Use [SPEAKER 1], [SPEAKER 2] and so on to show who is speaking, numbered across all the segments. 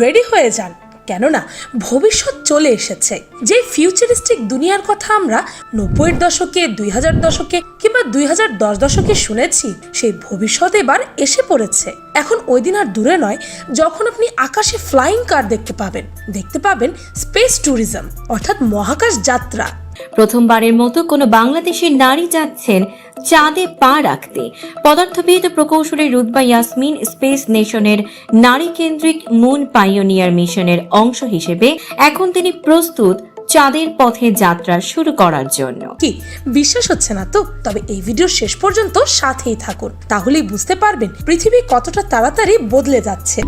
[SPEAKER 1] Ready হয়ে যান। কেননা ভবিষ্যৎ চলে এসেছে। যে ফিউচারিস্টিক দুনিয়ার কথা আমরা নব্বইয়ের দশকে দুই হাজার দশকে কিংবা দুই হাজার দশ দশকে শুনেছি, সেই ভবিষ্যৎ এবার এসে পড়েছে। এখন ওই দিন আর দূরে নয়, যখন আপনি আকাশে ফ্লাইং কার দেখতে পাবেন। দেখতে পাবেন স্পেস ট্যুরিজম অর্থাৎ মহাকাশ যাত্রা।
[SPEAKER 2] প্রথমবারের মতো কোনো বাংলাদেশের নারী যাচ্ছেন চাঁদে পা রাখতে। পদার্থবিদ প্রকৌশলী রুদবা ইয়াসমিন স্পেস নেশনের নারী কেন্দ্রিক মুন পাইওনিয়ার মিশনের অংশ হিসেবে এখন তিনি প্রস্তুত চাঁদের পথে যাত্রা শুরু করার জন্য।
[SPEAKER 1] কি, বিশ্বাস হচ্ছে না তো? তবে এই ভিডিও শেষ পর্যন্ত সাথেই থাকুন, তাহলেই বুঝতে পারবেন পৃথিবী কতটা তাড়াতাড়ি বদলে যাচ্ছে।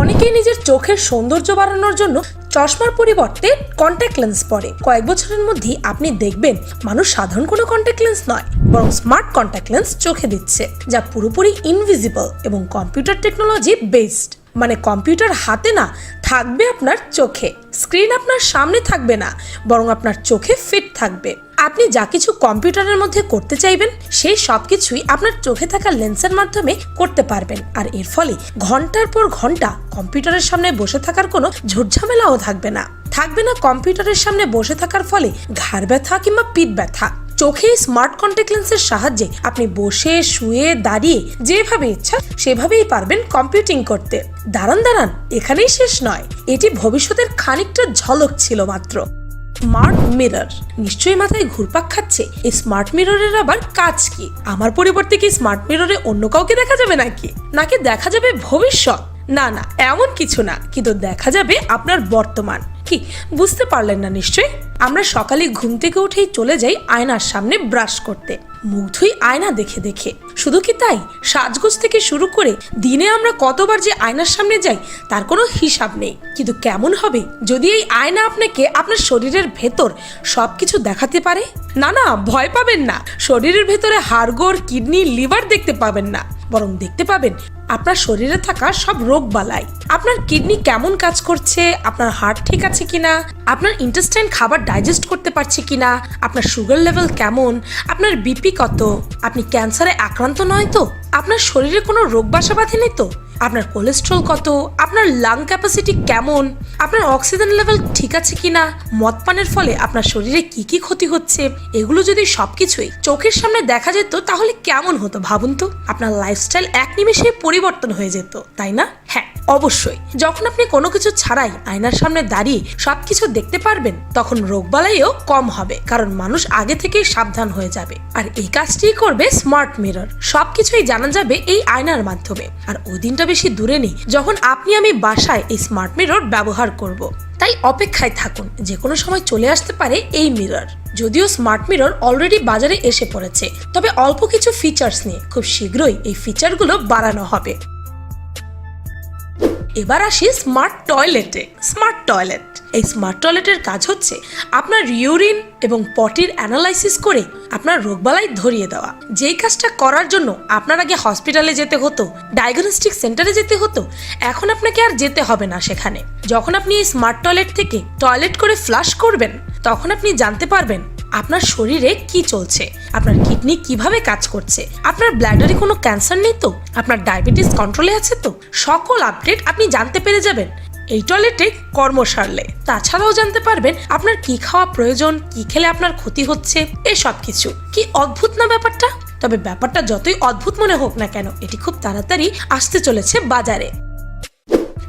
[SPEAKER 1] অনেকেই নিজের চোখের সৌন্দর্য বাড়ানোর জন্য চশমার পরিবর্তে কন্ট্যাক্ট লেন্স পরে। কয়েক বছরের মধ্যেই আপনি দেখবেন মানুষ সাধারণ কোনো কন্ট্যাক্ট লেন্স নয়, বরং স্মার্ট কন্ট্যাক্ট লেন্স চোখে দিচ্ছে, যা পুরোপুরি ইনভিজিবল এবং কম্পিউটার টেকনোলজি বেসড মানে কম্পিউটার হাতে না, থাকবে আপনার চোখে। স্ক্রিন আপনার সামনে থাকবে না, বরং আপনার চোখে ফিট থাকবে। আপনি যা কিছু কম্পিউটারের মধ্যে করতে চাইবেন সেই সব কিছুই আপনার চোখে থাকা লেন্সের মাধ্যমে করতে পারবেন। আর এর ফলে ঘণ্টার পর ঘণ্টা কম্পিউটারের সামনে বসে থাকার কোনো ঝুটঝামেলাও থাকবে না। থাকবে না কম্পিউটারের সামনে বসে থাকার ফলে ঘাড় ব্যথা কিংবা পিঠ ব্যথা। চোখে স্মার্ট কন্ট্যাক্ট লেন্সের সাহায্যে আপনি বসে, শুয়ে, দাঁড়িয়ে যেভাবে ইচ্ছা সেভাবেই পারবেন কম্পিউটিং করতে। দাঁড়ান দাঁড়ান, এখানেই শেষ নয়। এটি ভবিষ্যতের খানিকটা ঝলক ছিল মাত্র। Smart mirror. নিশ্চয়ই মাথায় ঘুরপাক খাচ্ছে। এই স্মার্ট মিররের আবার কাজ কি? আমার পরিবর্তে কি স্মার্ট মিররে অন্য কাউকে দেখা যাবে নাকি? নাকি দেখা যাবে ভবিষ্যৎ? না না, এমন কিছু না। কিন্তু দেখা যাবে আপনার বর্তমান। কি, বুঝতে পারলেন না নিশ্চয়ই? আমরা সকালে ঘুম থেকে উঠেই চলে যাই আয়নার সামনে ব্রাশ করতে। মুখ ধুই আয়না দেখে দেখে। শুধু কি তাই? সাজগোজ থেকে শুরু করে দিনে আমরা কতবার যে আয়নার সামনে যাই, তার কোনো হিসাব নেই। কিন্তু কেমন হবে যদি এই আয়না আপনাকে আপনার শরীরের ভেতর সবকিছু দেখাতে পারে? না না, ভয় পাবেন না। শরীরের ভেতরে হাড়গোড় কিডনি, লিভার দেখতে পাবেন না। বরং দেখতে পাবেন আপনার শরীরে থাকা সব রোগ বালাই। আপনার কিডনি কেমন কাজ করছে? আপনার হার্ট ঠিক আছে কিনা? আপনার ইন্টেস্টাইন খাবার ডাইজেস্ট করতে পারছে কিনা? আপনার সুগার লেভেল কেমন? আপনার বিপি কত? আপনি ক্যান্সারে আক্রান্ত নয় তো? আপনার শরীরে কোনো রোগ বাসা বাঁধে নেই তো? আপনার কোলেস্ট্রল কত? আপনার লাং ক্যাপাসিটি কেমন? আপনার অক্সিজেন লেভেল ঠিক আছে কিনা? মদ পানের ফলে আপনার শরীরে কি কি ক্ষতি হচ্ছে? এগুলো যদি সবকিছুই চোখের সামনে দেখা যেত, তাহলে কেমন হতো ভাবুন তো? আপনার লাইফস্টাইল এক নিমেষে পরিবর্তন হয়ে যেত, তাই না? হ্যাঁ। অবশ্যই। যখন আপনি কোনো কিছু ছাড়াই আয়নার সামনে দাঁড়িয়ে সবকিছু দেখতে পারবেন, তখন রোগবালাইও কম হবে, কারণ মানুষ আগে থেকেই সাবধান হয়ে যাবে। আর এই কাজটি করবে স্মার্ট মিরর সবকিছুই জানা যাবে এই আয়নার মাধ্যমে। আর ওই দিনটা বেশি দূরে নেই, যখন আপনি আমি বাসায় এই স্মার্ট মিরর ব্যবহার করব। তাই অপেক্ষায় থাকুন, যে কোনো সময় চলে আসতে পারে এই মিরর যদিও স্মার্ট মিরর অলরেডি বাজারে এসে পড়েছে, তবে অল্প কিছু ফিচার্স নিয়ে খুব শীঘ্রই এই ফিচারগুলো বাড়ানো হবে। এবার আসি স্মার্ট টয়লেটে স্মার্ট টয়লেট এই স্মার্ট টয়লেটের কাজ হচ্ছে আপনার ইউরিন এবং পটির অ্যানালাইসিস করে আপনার রোগবালাই ধরিয়ে দেওয়া। যেই কাজটা করার জন্য আপনার আগে হসপিটালে যেতে হতো ডায়াগনস্টিক সেন্টারে যেতে হতো, এখন আপনাকে আর যেতে হবে না সেখানে। যখন আপনি এই স্মার্ট টয়লেট থেকে টয়লেট করে ফ্লাশ করবেন, তখন আপনি জানতে পারবেন আপনার শরীরে কি চলছে? আপনার কিডনি কীভাবে কাজ করছে? আপনার ব্ল্যাডারে কোনো ক্যান্সার নেই তো? আপনার ডায়াবেটিস কন্ট্রোলে আছে তো? সকল আপডেট আপনি জানতে পেরে যাবেন। এই টয়লেটে কর্ম সারলে। তাছাড়াও জানতে পারবেন আপনার কি খাওয়া প্রয়োজন, কি খেলে আপনার ক্ষতি হচ্ছে এসব কিছু কি অদ্ভুত না ব্যাপারটা? তবে ব্যাপারটা যতই অদ্ভুত মনে হোক না কেন, এটি খুব তাড়াতাড়ি আসতে চলেছে বাজারে।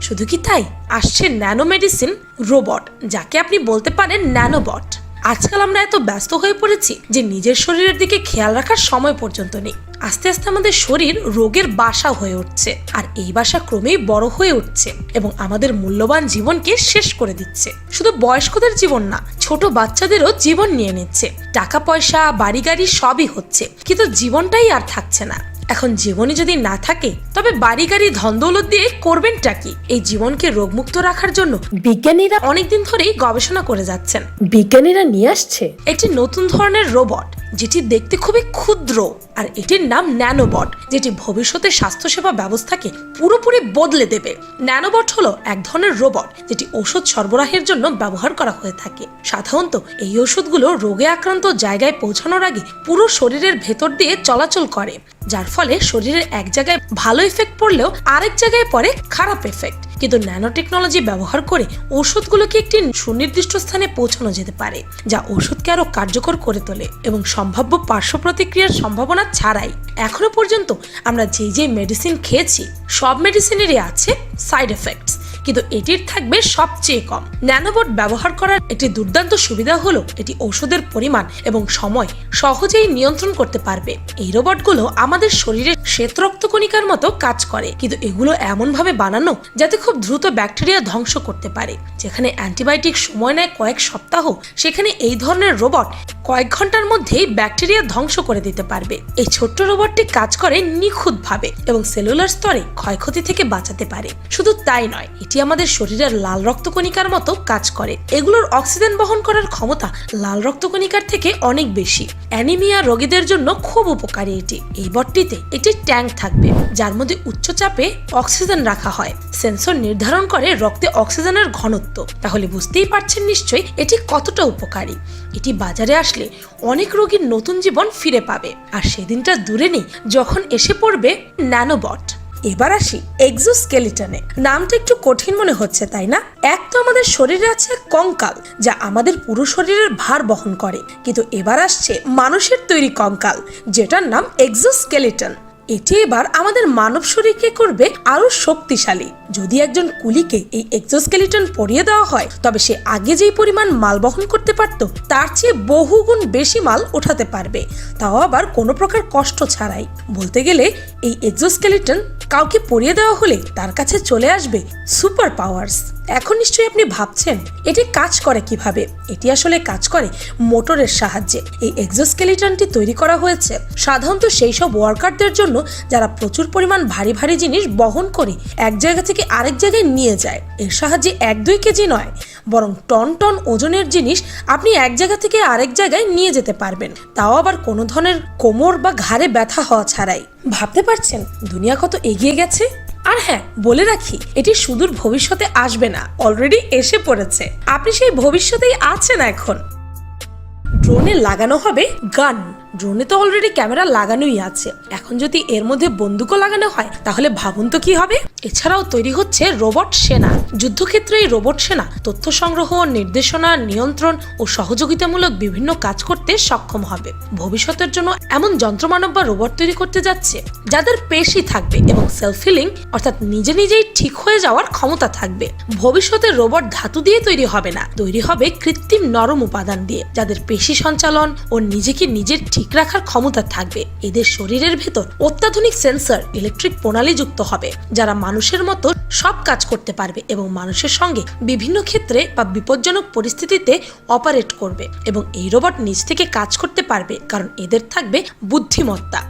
[SPEAKER 1] শুধু কি তাই? আসছে ন্যানো মেডিসিন রোবট, যাকে আপনি বলতে পারেন ন্যানোবট। আজকাল আমরা এত ব্যস্ত হয়ে পড়েছি যে নিজের শরীরের দিকে খেয়াল রাখার সময় পর্যন্ত নেই। আস্তে আস্তে আমাদের শরীর রোগের বাসা হয়ে উঠছে আর এই বাসা ক্রমেই বড় হয়ে উঠছে এবং আমাদের মূল্যবান জীবনকে শেষ করে দিচ্ছে। শুধু বয়স্কদের জীবন না, ছোট বাচ্চাদেরও জীবন নিয়ে নিচ্ছে। টাকা পয়সা বাড়ি গাড়ি সবই হচ্ছে, কিন্তু জীবনটাই আর থাকছে না। এখন জীবনে যদি না থাকে তবে বাড়ি গাড়ি ধন দৌলত দিয়ে করবেনটা কি? এই জীবনকে রোগমুক্ত রাখার জন্য বিজ্ঞানীরা অনেকদিন ধরেই গবেষণা করে যাচ্ছেন। বিজ্ঞানীরা নিয়ে আসছে। একটি নতুন ধরনের রোবট যেটি দেখতে খুবই ক্ষুদ্র, আর এটির নাম ন্যানোবট, যেটি ভবিষ্যতে স্বাস্থ্যসেবা ব্যবস্থাকে পুরোপুরি বদলে দেবে। ন্যানোবট হলো এক ধরনের রোবট, যেটি ওষুধ সরবরাহের জন্য ব্যবহার করা হয়ে থাকে। সাধারণত এই ওষুধগুলো রোগে আক্রান্ত জায়গায় পৌঁছানোর আগে পুরো শরীরের ভেতর দিয়ে চলাচল করে, যার ফলে শরীরের এক জায়গায় ভালো এফেক্ট পড়লেও আরেক জায়গায় পড়ে খারাপ এফেক্ট কিন্তু ন্যানো টেকনোলজি ব্যবহার করে ওষুধগুলোকে একটি সুনির্দিষ্ট স্থানে পৌঁছানো যেতে পারে, যা ওষুধকে আরও কার্যকর করে তোলে এবং সম্ভাব্য পার্শ্ব প্রতিক্রিয়ার সম্ভাবনা ছাড়াই। এখনও পর্যন্ত আমরা যে যে মেডিসিন খেয়েছি, সব মেডিসিনেরই আছে সাইড এফেক্টস কিন্তু এটির থাকবে সবচেয়ে কম। ন্যানোবট ব্যবহার করার একটি দুর্দান্ত সুবিধা হলো এটি ওষুধের পরিমাণ এবং সময় সহজেই নিয়ন্ত্রণ করতে পারবে। এই রোবটগুলো আমাদের শরীরে শ্বেত রক্তকণিকার মতো কাজ করে। কিন্তু এগুলো এমনভাবে বানানো যাতে খুব দ্রুত ব্যাকটেরিয়া ধ্বংস করতে পারে। যেখানে অ্যান্টিবায়োটিক সময় নেয় কয়েক সপ্তাহ, সেখানে এই ধরনের রোবট কয়েক ঘণ্টার মধ্যেই ব্যাকটেরিয়া ধ্বংস করে দিতে পারবে। এই ছোট্ট রোবটটি কাজ করে নিখুঁতভাবে এবং সেলুলার স্তরে ক্ষয়ক্ষতি থেকে বাঁচাতে পারে। শুধু তাই নয়, এটি আমাদের শরীরের লাল রক্তকণিকার মতো কাজ করে। এগুলোর অক্সিজেন বহন করার ক্ষমতা লাল রক্তকণিকার থেকে অনেক বেশি। অ্যানিমিয়া রোগীদের জন্য খুব উপকারী এটি। এই বটটিতে একটি ট্যাঙ্ক থাকবে, যার মধ্যে উচ্চচাপে অক্সিজেন রাখা হয়। সেন্সর নির্ধারণ করে রক্তে অক্সিজেনের ঘনত্ব। তাহলে বুঝতেই পারছেন নিশ্চয়ই এটি কতটা উপকারী। এটি বাজারে আসলে অনেক রোগীর নতুন জীবন ফিরে পাবে। আর সেদিনটা দূরে নেই, যখন এসে পড়বে ন্যানোবট। এবার আসি এক্সোস্কেলিটনে। নামটা একটু কঠিন মনে হচ্ছে, তাই না? এক তো আমাদের শরীরে আছে কঙ্কাল, যা আমাদের পুরো শরীরের ভার বহন করে। কিন্তু এবার আসছে মানুষের তৈরি কঙ্কাল, যেটার নাম এক্সোস্কেলিটন। এটি এবার আমাদের মানব শরীরকে করবে আরও শক্তিশালী। যদি একজন কুলিকে এই এক্সোস্কেলিটন পরিয়ে দেওয়া হয়, তবে সে আগে যেই পরিমাণ মাল বহন করতে পারত, তার চেয়ে বহুগুণ বেশি মাল ওঠাতে পারবে। তাও আবার কোনো প্রকার কষ্ট ছাড়াই। বলতে গেলে, এই এক্সোস্কেলিটন কাউকে পরিয়ে দেওয়া হলে তার কাছে চলে আসবে সুপার পাওয়ার্স। এখন নিশ্চয়ই আপনি ভাবছেন, এটি কাজ করে কীভাবে? এটি আসলে কাজ করে মোটরের সাহায্যে। এই এক্সোস্কেলিটনটি তৈরি করা হয়েছে সাধারণত সেই সব ওয়ার্কারদের জন্য যারা প্রচুর পরিমাণ ভারী ভারী জিনিস বহন করে এক জায়গা থেকে আরেক জায়গায় নিয়ে যায়। এর সাহায্যে এক দুই কেজি নয় বরং টন টন ওজনের জিনিস আপনি এক জায়গা থেকে আরেক জায়গায় নিয়ে যেতে পারবেন। তাও আবার কোনো ধরনের কোমর বা ঘাড়ে ব্যথা হওয়া ছাড়াই। ভাবতে পারছেন দুনিয়া কত এগিয়ে গেছে? আর হ্যাঁ বলে রাখি, এটি সুদূর ভবিষ্যতে আসবে না অলরেডি এসে পড়েছে। আপনি সেই ভবিষ্যতেই আছেন এখন। ড্রোনে লাগানো হবে গান। ড্রোনে তো অলরেডি ক্যামেরা লাগানোই আছে। এখন যদি এর মধ্যে বন্দুকও লাগানো হয়, তাহলে ভাবুন তো কি হবে? এছাড়াও তৈরি হচ্ছে রোবট সেনা। যুদ্ধক্ষেত্রে এই রোবট সেনা তথ্য সংগ্রহ, নির্দেশনা, নিয়ন্ত্রণ ও সহযোগিতামূলক বিভিন্ন কাজ করতে সক্ষম হবে। ভবিষ্যতের জন্য এমন যন্ত্রমানব বা রোবট তৈরি করতে যাচ্ছে, যাদের পেশি থাকবে এবং সেলফ হিলিং অর্থাৎ নিজে নিজেই ঠিক হয়ে যাওয়ার ক্ষমতা থাকবে। ভবিষ্যতে রোবট ধাতু দিয়ে তৈরি হবে না, তৈরি হবে কৃত্রিম নরম উপাদান দিয়ে, যাদের পেশি সঞ্চালন ও নিজেকে নিজের ঠিক রাখার ক্ষমতা থাকবে। এদের শরীরের ভেতর অত্যাধুনিক সেন্সর, ইলেকট্রিক প্রণালী যুক্ত হবে, যারা মানুষের মতো সব কাজ করতে পারবে এবং মানুষের সঙ্গে বিভিন্ন ক্ষেত্রে বা বিপজ্জনক পরিস্থিতিতে অপারেট করবে এবং এই রোবট নিজ থেকে কাজ করতে পারবে, কারণ এদের থাকবে বুদ্ধিমত্তা।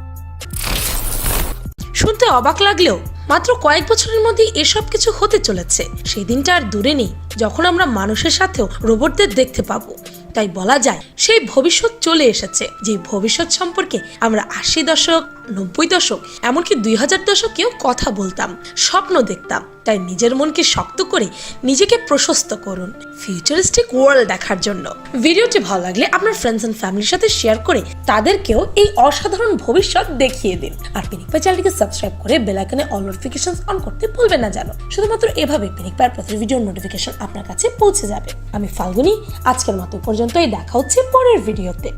[SPEAKER 1] শুনতে অবাক লাগলেও মাত্র কয়েক বছরের মধ্যে এসব কিছু হতে চলেছে। সেই দিনটা আর দূরে নেই, যখন আমরা মানুষের সাথেও রোবটদের দেখতে পাবো। তাই বলা যায় সেই ভবিষ্যৎ চলে এসেছে। যে ভবিষ্যৎ সম্পর্কে আমরা আশি দশক নব্বই দশক, এমনকি দুই হাজার দশকেও কথা বলতাম, স্বপ্ন দেখতাম। তাই নিজের মনকে শক্ত করে নিজেকে প্রশস্ত করুন ফিউচারিস্টিক ওয়ার্ল্ড দেখার জন্য। ভিডিওটি ভালো লাগলে আপনার ফ্রেন্ডস অ্যান্ড ফ্যামিলির সাথে শেয়ার করে তাদেরকেও এই অসাধারণ ভবিষ্যৎ দেখিয়ে দিন। আর পিনিক পাই চ্যানেলটিকে সাবস্ক্রাইব করে বেল আইকনে অল নোটিফিকেশন অন করতে ভুলবেন না জানো শুধুমাত্র এভাবে পিনিক প্রতি ভিডিওর নোটিফিকেশন আপনার কাছে পৌঁছে যাবে। আমি ফাল্গুনি, আজকের মতো পর্যন্তই, দেখা হচ্ছে পরের ভিডিওতে